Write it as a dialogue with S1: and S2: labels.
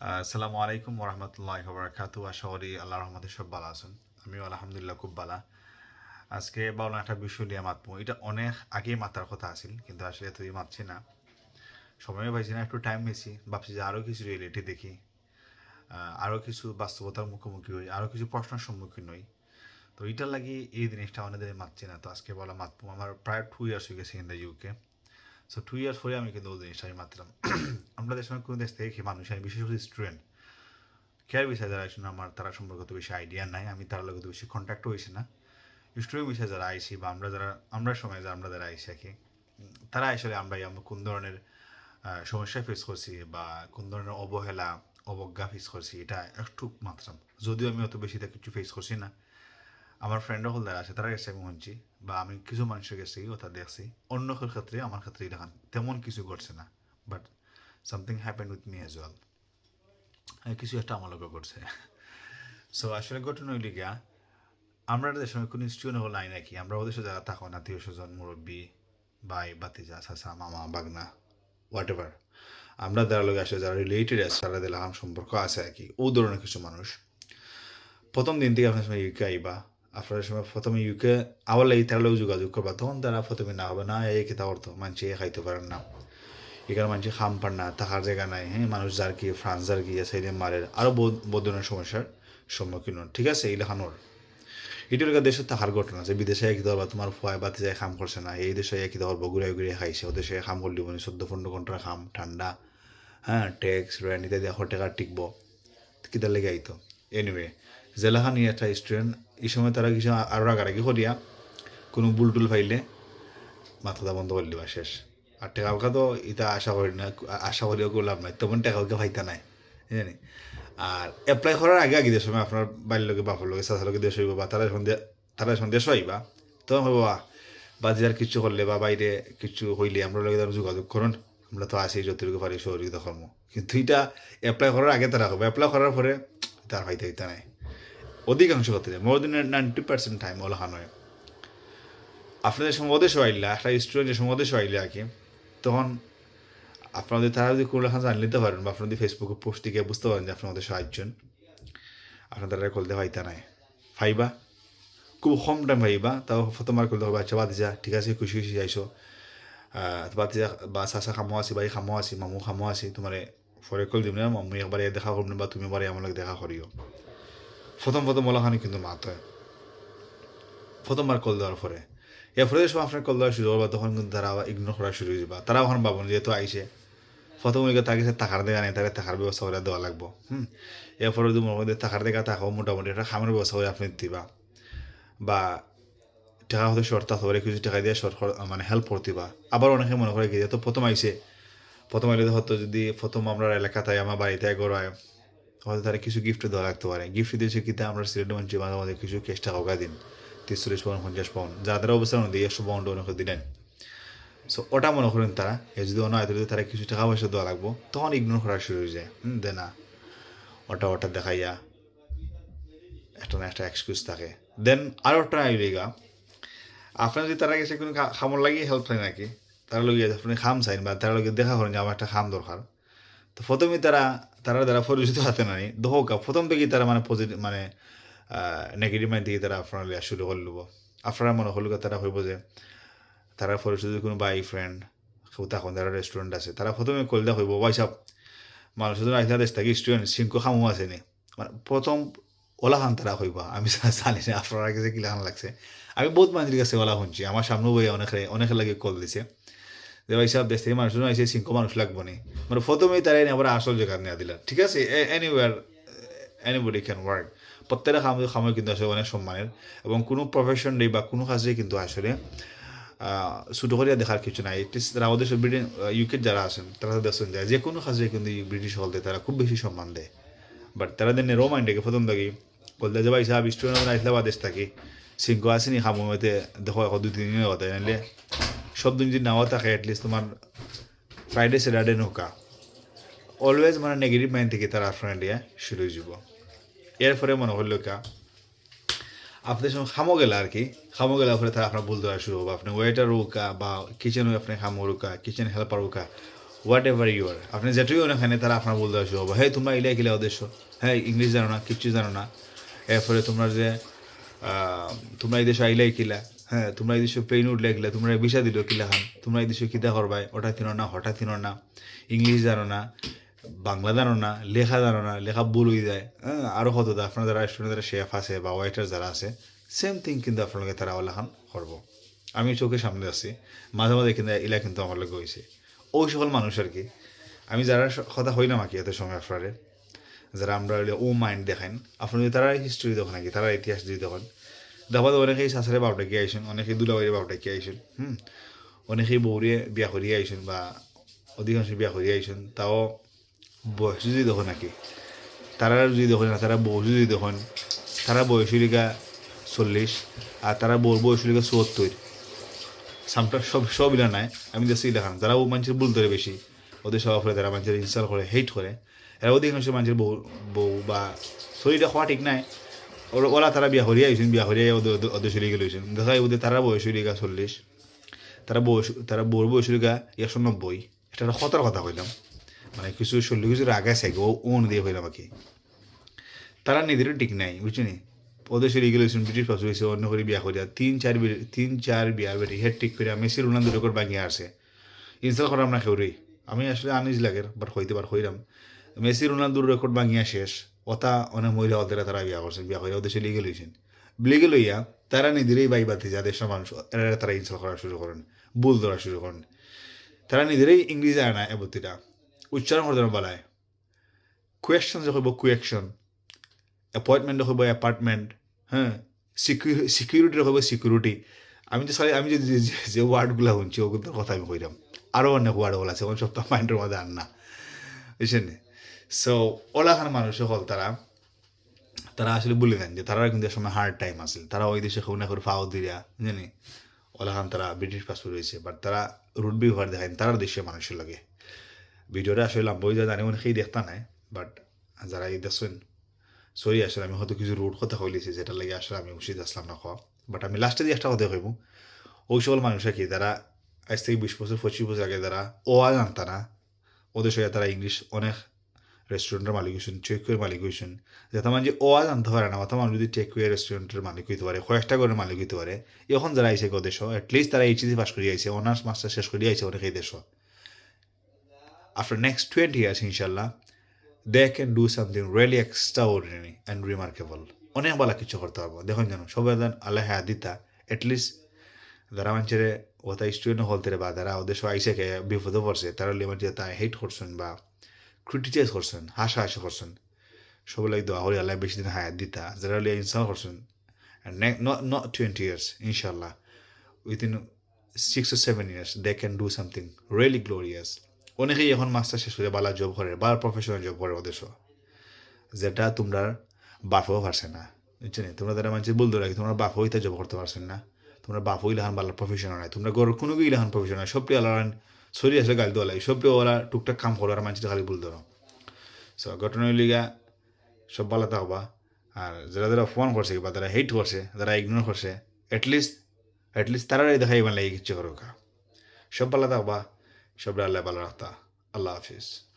S1: আসসালামু আলাইকুম ওরহামতুল্লাহ বরাকাতু আশা করি আল্লাহ রহমতে সব ভালো আছেন। আমিও আলহামদুলিল্লাহ খুব ভালো। আজকে বাউলা একটা বিষয় নিয়ে মাতবো এটা অনেক আগেই মাতার কথা আছিল, কিন্তু আসলে এতই মাতছি না। সময়ও পাইছি না, একটু টাইম নিয়েছি। ভাবছি যে আরও কিছু রিয়েলিটি দেখি আরও কিছু বাস্তবতার মুখোমুখি হই আরও কিছু প্রশ্নের সম্মুখীন হই। তো এটার লাগি এই জিনিসটা অনেকদিন মাতছি না। তো আজকে বলা মাতবো আমার প্রায় টু ইয়ার্স হয়ে গেছে in the UK so two years পরে আমি কিন্তু ওই জিনিসটা আমি মাতলাম আমরা দেশের কোনো দেশ থেকে মানুষ, আমি বিশেষ করে স্টুডেন্ট কেয়ার বিষয়ে যারা আসলে আমার তারা সম্পর্কে তো বেশি আইডিয়া নাই। আমি তার লগে বেশি কন্ট্যাক্ট হয়েছি না। স্টুডেন্ট বিষয়ে যারা আইসি বা আমরা যারা, আমরা সময় যারা, আমরা যারা আইসি আর তারা আসলে আমরা আমরা কোন ধরনের সমস্যা ফেস করছি বা কোন ধরনের অবহেলা, অবজ্ঞা ফেস করছি, এটা একটু মাত্রাম। যদিও আমি অত বেশি কিছু ফেস করছি না। আমার ফ্রেন্ড হল আছে, তারা গেছে আমি শুনছি বা আমি কিছু মানুষের গেছি ওটা দেখছি। অন্য ক্ষেত্রে, আমার ক্ষেত্রে এটা তেমন কিছু ঘটছে না but something happen with me as well কিছু একটা আমার লোক করছে সো আসলে ঘটনা হইলে গিয়া, আমরা দেশের সময় কোনো ইনস্টিটিউট হল নাই নাকি আমরা ওদের সাথে যারা থাকুন আত্মীয় স্বজন, মুরব্বী, ভাই বাতিজা চাচা, মামা বাগনা হোয়াট এভার আমরা যারা লোক আসে, যারা রিলেটেড আছে, তারা দিলাম সম্পর্ক আছে আর কি। ও ধরনের কিছু মানুষ। প্রথম দিন থেকে আপনার সময় ইউকে আইবা আপনার সময় প্রথমে ইউকে আবার লাগি তার লোক যোগাযোগ করবা। তখন তারা প্রথমে না হবে না, এই খেতে পারতো মানুষ এ খাইতে পারেন না। এখানে মানুষ খাম পান না, থাকার জায়গা নাই হ্যাঁ? মানুষ যার কি, ফ্রান্স যার কি সাইডে মারের। আরও বহু ধরনের সমস্যার সম্মুখীন হন। ঠিক আছে? ইলাহানোর এটা লোকের দেশে তাহার ঘটনা যে বিদেশে একই ধরবা তোমার ফুয়ায় বাতি যায়, খাম করছে না। এই দেশে একই ধরবো ঘুরে ঘুরে খাইছে। ও দেশে খাম করলি মানে চোদ্দ পনেরো ঘণ্টার খাম, ঠান্ডা হ্যাঁ? ট্যাক্স রেন্ট ইত্যাদি টাকা টিকবো। কিতার লেগে আইতো। এনিওয়ে জেলাখান একটা স্টুডেন্ট এই সময় তারা কিছু আরও রাগারাগি করিয়া কোনো বুলটুল পাইলে মাথাটা বন্ধ করে দিবা শেষ। আর টেকা তো এটা আশা করি না, আশা করিও কোনো লাভ নাই, তেমন টেকা পাইতা নাই জানি আর এপ্লাই করার আগে আগে দেশ সময় আপনার বাড়ির লোকে, বাপর লোকে, চাচার লোকে দেশ হইব বা তারা সন্ধ্যা তারা সন্ধ্যা হইবা তখন হইব বা যে আর কিছু করলে বা বাইরে কিছু হইলে আমরা লোকে তারা যোগাযোগ করুন, আমরা তো আছি, যতটুকু পারি সহযোগিতা কর্ম কিন্তু এটা অ্যাপ্লাই করার আগে তারা হবে অ্যাপ্লাই করার পরে তার হইতে হইতে নাই। অধিকাংশ ক্ষেত্রে more than ninety percent time OLA নয় আপনাদের ওদেশও আইলা একটা স্টুডেন্টের ওদেশও আইলে আর কি, তখন আপনাদের তারা যদি কোনো লেখা জান নিতে পারেন বা আপনাদের ফেসবুকে পোস্ট দিকে বুঝতে পারেন যে আপনাদের সাহায্যন আপনার তারা করতে হইতা নাই। ফাইবা? খুব কম টাইম ফাইবা, তাও তোমার করতে হবে আচ্ছা বাদ যা ঠিক আছে, খুশি খুশি যাইছো। বাদ যা বা চাচা খামো আছি বাই খামো আছি, মামু খামো আছি, তোমার ফরে কল দিব না মামু একবারে দেখা করবেন বা তুমি এবারে আমার দেখা করিও। প্রথম প্রথম ওলাখানি কিন্তু মাত হয়। প্রথমবার কল দেওয়ার পরে। এরপরে সব আপনার কল দেওয়া শুরু করবা, তখন কিন্তু তারা ইগনোর করা শুরু হয়ে তারা এখন ভাবুন, যেহেতু আইসে প্রথম ওইকে তাকে সে টাকার দেখা নেই, তাকে টাকার ব্যবস্থা করে দেওয়া লাগবো। হুম? এরপরে যদি মনে টাকার দেখা থাকো, মোটামুটি একটা খামের ব্যবস্থা করে আপনি দিবা। বা টাকা হয়তো শর্ট থাকতে কিছু টাকা দিয়ে শর্ট মানে হেল্প করতিবা আবার অনেকে মনে করে কি, যেহেতু প্রথম আইসে প্রথম আইলে হয়তো যদি প্রথম আমরা এলাকাতে আমার বাড়িতে গড়ায় হয়তো তারা কিছু গিফট দেওয়া লাগতে পারে। গিফট দিয়েছে কিন্তু আমরা সিলেট মঞ্চে মাঝে মাঝে কিছু কেস টাকা ওকা দিন। তিরিশ চল্লিশ পাউন্ড পঞ্চাশ পাউন্ড যাদের অবস্থা অনুযায়ী একশো পাউন্ড অনেক দিলেন। সো ওটা মনে করেন তারা, এ যদি অন্য যদি তারা কিছু টাকা পয়সা দেওয়া লাগবো, তখন ইগনোর করা শুরু হয়ে যায়। দে না ওটা ওটা দেখাইয়া একটা না একটা এক্সকিউজ থাকে। দেন আরও একটা আইলেগা আপনার যদি তারা গেছে কোনো খামর লাগিয়ে হেল্প চাই নাকি, তারা লগে আপনি খাম চাইন বা তারা লগে দেখা করেন যে আমার একটা খাম দরকার। তো প্রথমে তারা তারা দ্বারা পরিচিত হাতে নাই দোকা প্রথম থেকেই তারা মানে পজিটিভ মানে নেগেটিভ মাইন্ড থেকে তারা আপনার লিয়া শুরু করে লব। আপনারা মনে হলো তারা হইব যে, তারা পরিচিত কোনো বাই ফ্রেন্ড তখন তারা রেস্টুরেন্ট আছে, তারা প্রথমে কলদা হইব, ভাই সাহেব, মানুষের জন্য আইসা দেশ থাকি স্টুডেন্ট সিংকো খামু আছে নি? মানে প্রথম ওলা খান তারা হইবা। আমি জানি না আপনার কাছে কি খান লাগছে। আমি বহুত মানুষের কাছে ওলা শুনছি, আমার সামনেও বই অনেকে অনেকে লাগে কল দিছে। যে ভাই সাহেব, দেশ থেকে মানুষ আইসে সিংকো মানুষ লাগবো নি। মানে প্রথমেই তারা এনে আবার আসল জায়গা নিয়ে দিলেন। ঠিক আছে? এনিওয়ার এনিবডি ক্যান ওয়ার্ক প্রত্যেকটা খাম খামই কিন্তু আসলে অনেক সম্মানের। এবং কোনো প্রফেশন নেই বা কোনো কাজে কিন্তু আসলে ছোটো করিয়া দেখার কিছু নাই। তারা আমাদের ব্রিটেন ইউকের যারা আছেন, তারা দেখছেন যায়। যে কোনো কাজে কিন্তু ব্রিটিশ হলতে তারা খুব বেশি সম্মান দেয়। বাট তারা দেন রো মাইন্ডে প্রথম থাকি বলতে যে ভাই সাহেব স্টুডেন্ট আইসলে বা দেশ থাকি। সিংহ আসেনি খামতে দেখো দুই, তিন দিনের কথা। নাইলে সব দিন যদি নাও থাকে অ্যাটলিস্ট তোমার ফ্রাইডে স্যাটারডে নৌকা। অলওয়েজ মানে নেগেটিভ মাইন্ড থেকে তারা ফ্রেন্ড ইয়া শুরু হয়ে যাব। এরপরে মনে হলো কা, আপনাদের সঙ্গে খামো গেলে আর কি। খামো গেলে পরে তারা আপনার ভুল দেওয়া শুরু হবে। আপনি ওয়েটার হোকা বা কিচেন আপনি খামো রুকা কিচেন হেল্পার হোকা হোয়াট এভার ইউ আর আপনি যেটাই ওখানে তারা আপনার বলতে আসবে হব। হ্যাঁ তোমরা ইলাই কিলা উদ্দেশ্য হ্যাঁ ইংলিশ জানো না, কিচ্ছু জানো না। এরপরে তোমরা যে তোমরা এই দেশে আইলাই কিলা হ্যাঁ তোমরা এই দেশে প্লেন উঠলে কিলা তোমরা বিষা দিল, কিলা খান তোমরা এই দেশে কিতা করবাই ওটা তিনো না, হঠাৎ তিনো না। ইংলিশ জানো না, বাংলা জানো না, লেখা জানো না, লেখা হয়ে যায়। হ্যাঁ আরও কত আপনার যারা রেস্টুরেন্টে যারা শেফ আছে বা ওয়েটার যারা আছে সেম থিং কিন্তু আপনাকে তারা ওলাখান করব। আমি চোখের সামনে আছি, মাঝে মাঝে কিন্তু ইলা কিন্তু আমার লোক হয়েছে ওই সকল মানুষ আর কি। আমি যারা কথা হই না মাকি এত সময় আপনারে যারা আমরা ও মাইন্ড দেখান আপনি যদি তারা হিস্ট্রি দেখেন নাকি তারা ইতিহাস যদি দেখেন দেখা যায় অনেকেই বাবটা গিয়ে আইসেন অনেকেই দুলাবাড়ির গিয়ে আইসেন হুম। অনেকেই বৌরিয়ে বিয়া করিয়ে আইসেন বা অধিকাংশ বিয়া করিয়ে আইসেন তাও বয়স যদি দেখো নাকি তারা যদি দেখেন না তারা বউ যদি দেখেন তারা বয়সীলিকা চল্লিশ আর তারা বউর বয়সীলিকা চুয়াত্তর সামটা সব সব ইলা নাই, আমি দেখছি যারা ও মানুষের ভুল ধরে বেশি ওদের স্বভাব করে তারা মানুষের ইনস্টল করে হেট করে এরা অধিকাংশ মানুষের বউ বউ বা শরীরটা খাওয়া ঠিক নাই ওরা তারা বিয়া হরিয়া আইসেন বিয়া হরিয়া ওদের শরীর গেলে দেখা যায় ওদের তারা বয়স হরিয়া চল্লিশ। তারা বয়স তারা বউর বয়স হরিয়া একশো নব্বই। এটা একটা কথা কইলাম। মানে কিছু চল্লিশ কিছু আগে আছে ও ওন দিয়ে হইলাম আর কি। তারা নিজেরও ঠিক নাই বুঝছি ওদের শরীর গেলে ব্রিটিশ পাস হয়েছে অন্য করে বিয়া করিয়া তিন চার তিন চার বিয়া বেটি, হেড ঠিক করে মেসির উনান রেকর্ড ভাঙিয়ে আসে ইনস্টল করাম না কেউরি আমি আসলে আনিজ লাগে বাট হইতে পার হইলাম মেসি রোনালদোর রেকর্ড ভাঙিয়া শেষ। ওটা অনেক মহিলা ওদের তারা বিয়া করছেন, বিয়া করে ওদের লিগে লইছেন লিগে লইয়া তারা নিজেরাই বাই বাতি যা দেশের মানুষ, এরা তারা ইনস্টল করা শুরু করেন, ভুল ধরা শুরু করেন। তারা নিজেরাই ইংরেজি আনা এবতিটা উচ্চারণ করতে বলায়। কুয়েকশন যে হইব কুয়েকশন এপয়েন্টমেন্ট হইব এপার্টমেন্ট হ্যাঁ সিকিউরিটি হইব সিকিউরিটি আমি তো সারি, আমি যে, যে- ওয়ার্ডগুলো শুনছি, ওগুলোর কথা আমি কইলাম আরও অনেক ওয়ার্ডগুলো আছে সব তো মাইন্ডের মধ্যে আন না। বুঝছেন? সো ওলাখান মানুষ হল তারা তারা আসলে বলে দেন যে তারা কিন্তু সময় হার্ড টাইম আসলে তারা ওই দেশে খুব না করে ফাও দিয়া, জানি ওলাখান তারা ব্রিটিশ পাসপোর্ট রয়েছে বাট তারা রুট ব্যবহার দেখায় তারা দেশের মানুষের লাগে। ভিডিওটা আসলে লম্বা হয়ে যায় জানি সেই দেখতা নাই বাট যারা এই দেখছেন সরি আসলে আমি হয়তো কিছু রুট কথা কইলেছি যেটা লাগে আসলে আমি উচিত আসলাম না খাওয়া বাট আমি লাস্টে দিয়ে একটা কথা কইব, ওই সকল মানুষরা কি, তারা আজ থেকে বিশ বছর, পঁচিশ বছর আগে তারা ও আ জানতা না, ওদের সঙ্গে তারা ইংলিশ অনেক রেস্টুরেন্টের মালিক হয়েছেন টেকওয়ের মালিক হয়েছেন যাতে মানে যে ও আ জানতে পারে না অথবা যদি টেকওয়ে রেস্টুরেন্টের মালিক হইতে পারে কয়েকটা করে মালিক হইতে পারে, এখন যারা আইসে গো দেশ অ্যাটলিস্ট তারা এইচএসি পাস করিয়ে আইসে অনার্স মাস্টার শেষ করিয়ে আইসে অনেক এই দেশ। আফটার নেক্সট টোয়েন্টি ইয়ার্স ইনশাল্লাহ they can do something really extraordinary and remarkable অনেক ভালো কিছু করতে পারব। দেখুন যেন, সবাই দেন আল্লাহ হ্যাঁ দিতা এটলিস্ট যারা মানুষের ওটা স্টুডেন্ট হলতে বা যারা ওদের সব আইসে বিপদে পড়ছে, তারা মানুষের তা হেট করছেন বা ক্রিটিসাইজ করছেন হাসা হাসি করছেন। সবাই দোয়া হলে আল্লাহ বেশি দিন হায়াত দিতা যারা হলে ইনসাল করছেন নট নট টোয়েন্টি ইয়ার্স ইনশাল্লাহ within six or seven years they can do something really glorious অনেকেই এখন মাস্টার শেষ করে বালা জব করে, বা প্রফেশনাল জব করে ওদের। যেটা তোমরা বাপও পারছে না। বুঝছ নি? তোমরা তারা মানুষের বলতে রাখি, তোমরা বাপ হইতে জব করতে পারছেন না। তোমরা বাপ হইলে বালা প্রফেশনাল নাই তোমরা গর কোনো গিয়ে হান প্রফেশনাল সবটি আলার সরি, আসলে গাল দেওয়া লাগে। সব ওরা টুকটাক কাম করো আর মানুষটা খালি বলতে ধরো। সো ঘটনা লিগা সব ভালো হবা আর যারা যারা ফোন করছে বা যারা হেট করছে, যারা ইগনোর করছে এটলিস্ট এটলিস্ট তারাই দেখাই লাগে কিচ্ছু করো সব ভালো হবা সব আল্লাহ ভালো রাখতা। আল্লাহ হাফিজ।